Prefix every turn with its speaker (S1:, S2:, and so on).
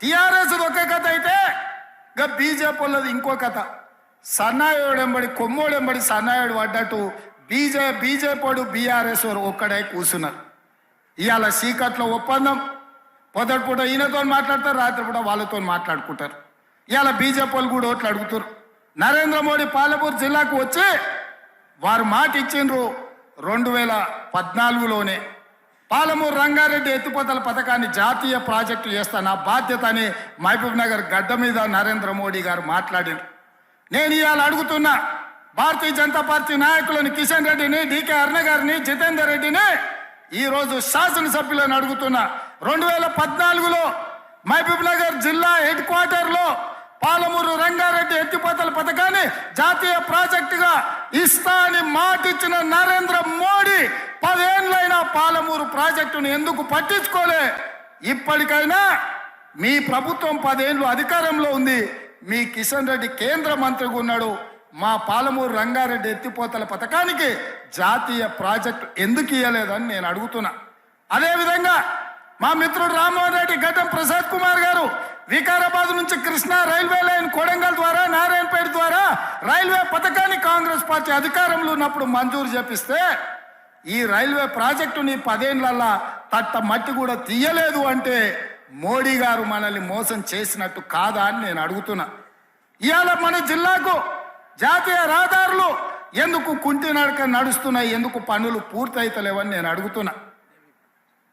S1: TRS ఒక కథ అయితే ఇక బీజేపీ వాళ్ళది ఇంకో కథ. సన్నాయుడెంబడి కొమ్మోడెంబడి సన్నాయుడు పడ్డట్టు బీజే బీజేపీడు బీఆర్ఎస్ వారు ఒక్కడే కూర్చున్నారు. ఇవాళ సీకట్లో ఒప్పందం. పొదటి పూట ఈయనతో మాట్లాడతారు రాత్రి పూట వాళ్ళతో మాట్లాడుకుంటారు. ఇవాళ బీజేపీ వాళ్ళు కూడా ఓట్లు అడుగుతారు. నరేంద్ర మోడీ పాలపూర్ జిల్లాకు వచ్చి వారు మాట ఇచ్చిండ్రు రెండు వేల పద్నాలుగులోనే. పాలమూరు రంగారెడ్డి ఎత్తిపోతల పథకాన్ని జాతీయ ప్రాజెక్టు చేస్తా నా బాధ్యత అని మహబూబ్ నగర్ గడ్డ మీద నరేంద్ర మోడీ గారు మాట్లాడారు. నేను ఇవాళ అడుగుతున్నా భారతీయ జనతా పార్టీ నాయకులను కిషన్ రెడ్డిని డికే అరుణ గారిని జితేందర్ రెడ్డిని ఈరోజు శాసనసభ్యులను అడుగుతున్నా. రెండు వేల పద్నాలుగులో మహబూబ్ నగర్ జిల్లా హెడ్ క్వార్టర్లో పాలమూరు రంగారెడ్డి ఎత్తిపోతల పథకాన్ని జాతీయ ప్రాజెక్టుగా ఇస్తా అని మాటిచ్చిన నరేంద్ర మోడీ పాలమూరు ప్రాజెక్టును ఎందుకు పట్టించుకోలే? ఇప్పటికైనా మీ ప్రభుత్వం పదేళ్ళు అధికారంలో ఉంది. మీ కిషన్ రెడ్డి కేంద్ర మంత్రిగా ఉన్నాడు. మా పాలమూరు రంగారెడ్డి ఎత్తిపోతల పథకానికి జాతీయ ప్రాజెక్టు ఎందుకు ఇవ్వలేదని నేను అడుగుతున్నా. అదేవిధంగా మా మిత్రుడు రామ్మోహన్ రెడ్డి గడ్డం ప్రసాద్ కుమార్ గారు వికారాబాద్ నుంచి కృష్ణా రైల్వే లైన్ కొడంగల్ ద్వారా నారాయణపేట ద్వారా రైల్వే పథకాన్ని కాంగ్రెస్ పార్టీ అధికారంలో ఉన్నప్పుడు మంజూరు చేపిస్తే ఈ రైల్వే ప్రాజెక్టుని పదేళ్ళల్లా తట్ట మట్టి కూడా తీయలేదు అంటే మోడీ గారు మనల్ని మోసం చేసినట్టు కాదా అని నేను అడుగుతున్నా. ఇవాళ మన జిల్లాకు జాతీయ రహదారులు ఎందుకు కుంటి నడక నడుస్తున్నాయి? ఎందుకు పనులు పూర్తయితలేవని నేను అడుగుతున్నా.